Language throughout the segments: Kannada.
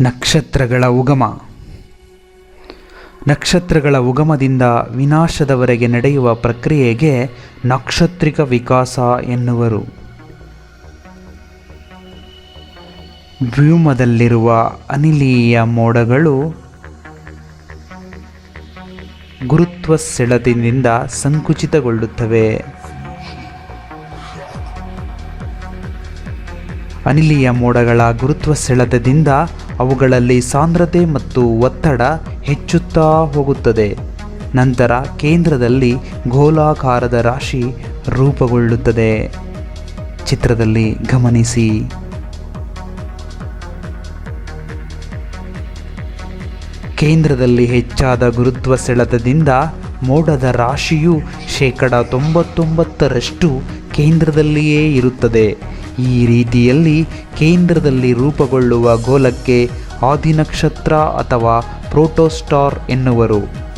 ನಕ್ಷತ್ರಗಳ ಉಗಮ. ನಕ್ಷತ್ರಗಳ ಉಗಮದಿಂದ ವಿನಾಶದವರೆಗೆ ನಡೆಯುವ ಪ್ರಕ್ರಿಯೆಗೆ ನಕ್ಷತ್ರಿಕ ವಿಕಾಸ ಎನ್ನುವರು. ವ್ಯೂಮದಲ್ಲಿರುವ ಅನಿಲೀಯ ಮೋಡಗಳು ಗುರುತ್ವ ಸೆಳೆತದಿಂದ ಸಂಕುಚಿತಗೊಳ್ಳುತ್ತವೆ. ಅನಿಲೀಯ ಮೋಡಗಳ ಗುರುತ್ವ ಸೆಳೆತದಿಂದ ಅವುಗಳಲ್ಲಿ ಸಾಂದ್ರತೆ ಮತ್ತು ಒತ್ತಡ ಹೆಚ್ಚುತ್ತಾ ಹೋಗುತ್ತದೆ. ನಂತರ ಕೇಂದ್ರದಲ್ಲಿ ಗೋಲಾಕಾರದ ರಾಶಿ ರೂಪುಗೊಳ್ಳುತ್ತದೆ. ಚಿತ್ರದಲ್ಲಿ ಗಮನಿಸಿ. ಕೇಂದ್ರದಲ್ಲಿ ಹೆಚ್ಚಾದ ಗುರುತ್ವ ಸೆಳೆತದಿಂದ ಮೋಡದ ರಾಶಿಯು ಶೇಕಡ ತೊಂಬತ್ತೊಂಬತ್ತರಷ್ಟು ಕೇಂದ್ರದಲ್ಲಿಯೇ ಇರುತ್ತದೆ. ಈ ರೀತಿಯಲ್ಲಿ ಕೇಂದ್ರದಲ್ಲಿ ರೂಪುಗೊಳ್ಳುವ ಗೋಲಕ್ಕೆ ಆದಿನಕ್ಷತ್ರ ಅಥವಾ ಪ್ರೋಟೋಸ್ಟಾರ್ ಎನ್ನುವರು.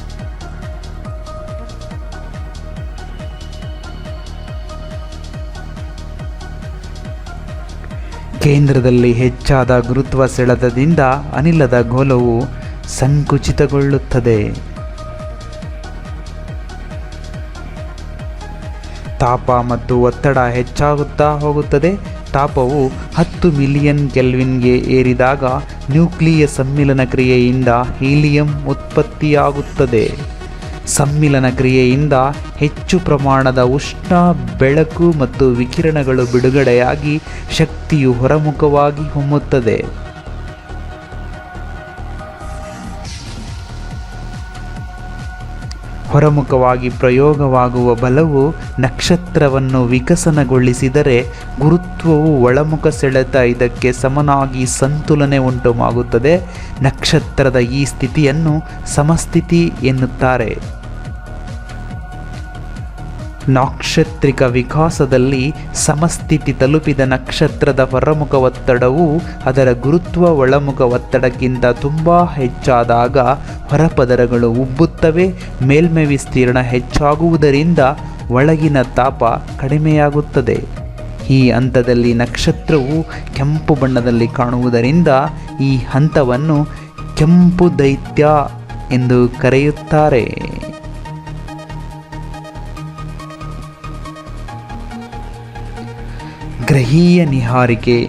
ಕೇಂದ್ರದಲ್ಲಿ ಹೆಚ್ಚಾದ ಗುರುತ್ವ ಸೆಳೆತದಿಂದ ಅನಿಲದ ಗೋಲವು ಸಂಕುಚಿತಗೊಳ್ಳುತ್ತದೆ. ತಾಪ ಮತ್ತು ಒತ್ತಡ ಹೆಚ್ಚಾಗುತ್ತಾ ಹೋಗುತ್ತದೆ. ತಾಪವು ಹತ್ತು ಮಿಲಿಯನ್ ಕೆಲ್ವಿನ್ಗೆ ಏರಿದಾಗ ನ್ಯೂಕ್ಲಿಯ ಸಮ್ಮಿಲನ ಕ್ರಿಯೆಯಿಂದ ಹೀಲಿಯಂ ಉತ್ಪತ್ತಿಯಾಗುತ್ತದೆ. ಸಮ್ಮಿಲನ ಕ್ರಿಯೆಯಿಂದ ಹೆಚ್ಚು ಪ್ರಮಾಣದ ಉಷ್ಣ, ಬೆಳಕು ಮತ್ತು ವಿಕಿರಣಗಳು ಬಿಡುಗಡೆಯಾಗಿ ಶಕ್ತಿಯು ಹೊರಮುಖವಾಗಿ ಹೊಮ್ಮುತ್ತದೆ. ಹೊರಮುಖವಾಗಿ ಪ್ರಯೋಗವಾಗುವ ಬಲವು ನಕ್ಷತ್ರವನ್ನು ವಿಕಸನಗೊಳಿಸಿದರೆ ಗುರುತ್ವವು ಒಳಮುಖ ಸೆಳೆತ ಇದಕ್ಕೆ ಸಮನಾಗಿ ಸಂತುಲನೆ ಉಂಟುಮಾಗುತ್ತದೆ. ನಕ್ಷತ್ರದ ಈ ಸ್ಥಿತಿಯನ್ನು ಸಮಸ್ಥಿತಿ ಎನ್ನುತ್ತಾರೆ. ನಾಕ್ಷತ್ರಿಕ ವಿಕಾಸದಲ್ಲಿ ಸಮಸ್ಥಿತಿ ತಲುಪಿದ ನಕ್ಷತ್ರದ ಹೊರಮುಖ ಒತ್ತಡವು ಅದರ ಗುರುತ್ವ ಒಳಮುಖ ಒತ್ತಡಕ್ಕಿಂತ ತುಂಬ ಹೆಚ್ಚಾದಾಗ ಹೊರಪದರಗಳು ಉಬ್ಬುತ್ತವೆ, ಮೇಲ್ಮೈ ವಿಸ್ತೀರ್ಣ ಹೆಚ್ಚಾಗುವುದರಿಂದ ಒಳಗಿನ ತಾಪ ಕಡಿಮೆಯಾಗುತ್ತದೆ. ಈ ಹಂತದಲ್ಲಿ ನಕ್ಷತ್ರವು ಕೆಂಪು ಬಣ್ಣದಲ್ಲಿ ಕಾಣುವುದರಿಂದ ಈ ಹಂತವನ್ನು ಕೆಂಪು ದೈತ್ಯ ಎಂದು ಕರೆಯುತ್ತಾರೆ. ಗ್ರಹೀಯ ನಿಹಾರಿಕೆ.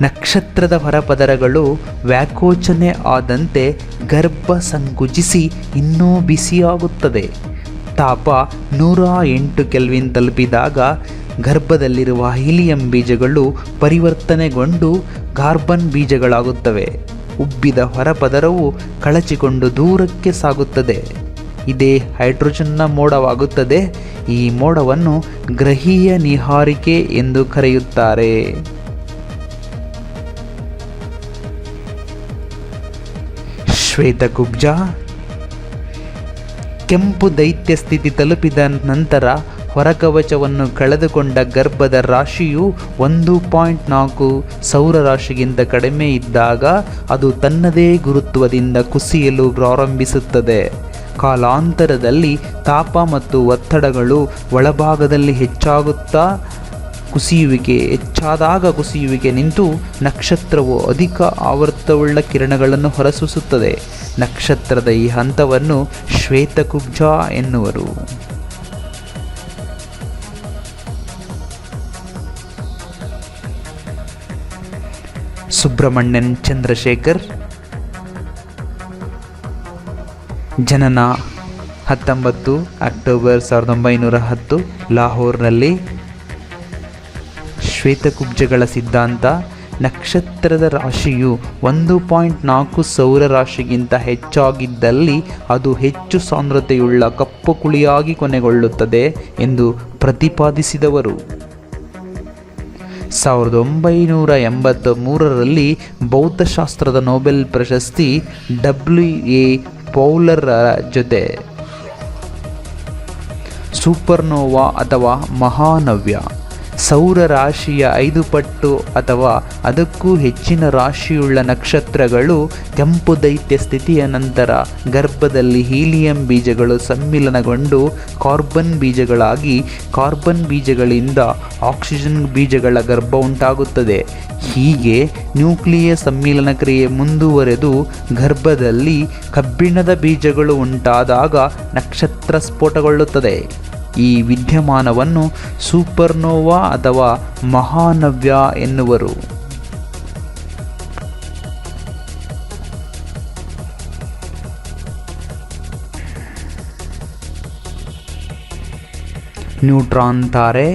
ನಕ್ಷತ್ರದ ಹೊರಪದರಗಳು ವ್ಯಾಕೋಚನೆ ಆದಂತೆ ಗರ್ಭ ಸಂಕುಚಿಸಿ ಇನ್ನೂ ಬಿಸಿಯಾಗುತ್ತದೆ. ತಾಪ ನೂರ ಎಂಟು ಕೆಲ್ವಿನ್ ತಲುಪಿದಾಗ ಗರ್ಭದಲ್ಲಿರುವ ಹೀಲಿಯಂ ಬೀಜಗಳು ಪರಿವರ್ತನೆಗೊಂಡು ಕಾರ್ಬನ್ ಬೀಜಗಳಾಗುತ್ತವೆ. ಉಬ್ಬಿದ ಹೊರಪದರವು ಕಳಚಿಕೊಂಡು ದೂರಕ್ಕೆ ಸಾಗುತ್ತದೆ. ಇದೇ ಹೈಡ್ರೋಜನ್ನ ಮೋಡವಾಗುತ್ತದೆ. ಈ ಮೋಡವನ್ನು ಗ್ರಹೀಯ ನಿಹಾರಿಕೆ ಎಂದು ಕರೆಯುತ್ತಾರೆ. ಶ್ವೇತಕುಬ್ಜ ಕೆಂಪು ದೈತ್ಯ ಸ್ಥಿತಿ ತಲುಪಿದ ನಂತರ ಹೊರಕವಚವನ್ನು ಕಳೆದುಕೊಂಡ ಗರ್ಭದ ರಾಶಿಯು ಒಂದು ಪಾಯಿಂಟ್ ನಾಲ್ಕು ಸೌರ ರಾಶಿಗಿಂತ ಕಡಿಮೆ ಇದ್ದಾಗ ಅದು ತನ್ನದೇ ಗುರುತ್ವದಿಂದ ಕುಸಿಯಲು ಪ್ರಾರಂಭಿಸುತ್ತದೆ. ಕಾಲಾಂತರದಲ್ಲಿ ತಾಪ ಮತ್ತು ಒತ್ತಡಗಳು ಒಳಭಾಗದಲ್ಲಿ ಹೆಚ್ಚಾಗುತ್ತಾ ಕುಸಿಯುವಿಕೆ, ಹೆಚ್ಚಾದಾಗ ಕುಸಿಯುವಿಕೆ ನಿಂತು ನಕ್ಷತ್ರವು ಅಧಿಕ ಆವೃತ್ತವುಳ್ಳ ಕಿರಣಗಳನ್ನು ಹೊರಸೂಸುತ್ತದೆ. ನಕ್ಷತ್ರದ ಈ ಹಂತವನ್ನು ಶ್ವೇತಕುಬ್ಜ ಎನ್ನುವರು. ಸುಬ್ರಹ್ಮಣ್ಯನ್ ಚಂದ್ರಶೇಖರ್ ಜನನ ಹತ್ತೊಂಬತ್ತು ಅಕ್ಟೋಬರ್ ಸಾವಿರದ ಒಂಬೈನೂರ ಹತ್ತು ಲಾಹೋರ್ನಲ್ಲಿ ಶ್ವೇತಕುಬ್ಜಗಳ ಸಿದ್ಧಾಂತ. ನಕ್ಷತ್ರದ ರಾಶಿಯು ಒಂದು ಪಾಯಿಂಟ್ ನಾಲ್ಕು ಸೌರ ರಾಶಿಗಿಂತ ಹೆಚ್ಚಾಗಿದ್ದಲ್ಲಿ ಅದು ಹೆಚ್ಚು ಸಾಂದ್ರತೆಯುಳ್ಳ ಕಪ್ಪು ಕುಳಿಯಾಗಿ ಕೊನೆಗೊಳ್ಳುತ್ತದೆ ಎಂದು ಪ್ರತಿಪಾದಿಸಿದವರು. ಸಾವಿರದ ಒಂಬೈನೂರ ಎಂಬತ್ತ ಮೂರರಲ್ಲಿ ಭೌತಶಾಸ್ತ್ರದ ನೊಬೆಲ್ ಪ್ರಶಸ್ತಿ ಡಬ್ಲ್ಯೂ ಎ ಪೌಲರ್ ಜೊತೆ. ಸೂಪರ್ನೋವಾ ಅಥವಾ ಮಹಾನವ್ಯ. ಸೌರ ರಾಶಿಯ ಐದು ಪಟ್ಟು ಅಥವಾ ಅದಕ್ಕೂ ಹೆಚ್ಚಿನ ರಾಶಿಯುಳ್ಳ ನಕ್ಷತ್ರಗಳು ಕೆಂಪು ದೈತ್ಯ ಸ್ಥಿತಿಯ ನಂತರ ಗರ್ಭದಲ್ಲಿ ಹೀಲಿಯಂ ಬೀಜಗಳು ಸಮ್ಮಿಲನಗೊಂಡು ಕಾರ್ಬನ್ ಬೀಜಗಳಾಗಿ ಕಾರ್ಬನ್ ಬೀಜಗಳಿಂದ ಆಕ್ಸಿಜನ್ ಬೀಜಗಳ ಗರ್ಭ ಉಂಟಾಗುತ್ತದೆ. ಹೀಗೆ ನ್ಯೂಕ್ಲಿಯ ಸಮ್ಮಿಲನ ಕ್ರಿಯೆ ಮುಂದುವರೆದು ಗರ್ಭದಲ್ಲಿ ಕಬ್ಬಿಣದ ಬೀಜಗಳು ಉಂಟಾದಾಗ ನಕ್ಷತ್ರ ಸ್ಫೋಟಗೊಳ್ಳುತ್ತದೆ. ಈ ವಿದ್ಯಮಾನವನ್ನು ಸೂಪರ್ನೋವಾ ಅಥವಾ ಮಹಾನವ್ಯ ಎನ್ನುವರು. ನ್ಯೂಟ್ರಾನ್ ತಾರೆ,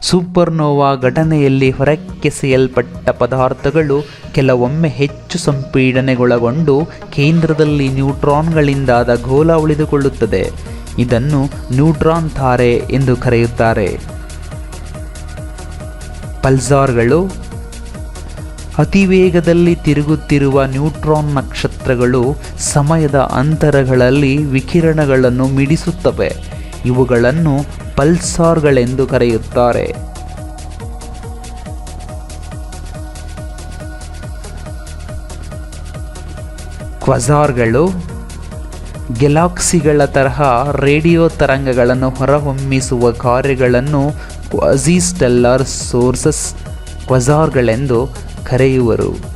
ಸೂಪರ್ನೋವಾ ಘಟನೆಯಲ್ಲಿ ಹೊರಕ್ಕೆಸೆಯಲ್ಪಟ್ಟ ಪದಾರ್ಥಗಳು ಕೆಲವೊಮ್ಮೆ ಹೆಚ್ಚು ಸಂಪೀಡನೆಗೊಳಗೊಂಡು ಕೇಂದ್ರದಲ್ಲಿ ನ್ಯೂಟ್ರಾನ್ಗಳಿಂದಾದ ಗೋಲ ಉಳಿದುಕೊಳ್ಳುತ್ತದೆ. ಇದನ್ನು ನ್ಯೂಟ್ರಾನ್ ತಾರೆ ಎಂದು ಕರೆಯುತ್ತಾರೆ. ಪಲ್ಸಾರ್ಗಳು ಅತಿ ವೇಗದಲ್ಲಿ ತಿರುಗುತ್ತಿರುವ ನ್ಯೂಟ್ರಾನ್ ನಕ್ಷತ್ರಗಳು ಸಮಯದ ಅಂತರಗಳಲ್ಲಿ ವಿಕಿರಣಗಳನ್ನು ಮಿಡಿಸುತ್ತವೆ. ಇವುಗಳನ್ನು ಪಲ್ಸಾರ್ಗಳೆಂದು ಕರೆಯುತ್ತಾರೆ. ಕ್ವಜಾರ್ಗಳು ಗೆಲಾಕ್ಸಿಗಳ ತರಹ ರೇಡಿಯೋ ತರಂಗಗಳನ್ನು ಹೊರಹೊಮ್ಮಿಸುವ ಕಾರ್ಯಗಳನ್ನು ಕ್ವಾಸಿಸ್ಟೆಲ್ಲರ್ ಸೋರ್ಸಸ್ ಕ್ವಜಾರ್ಗಳೆಂದು ಕರೆಯುವರು.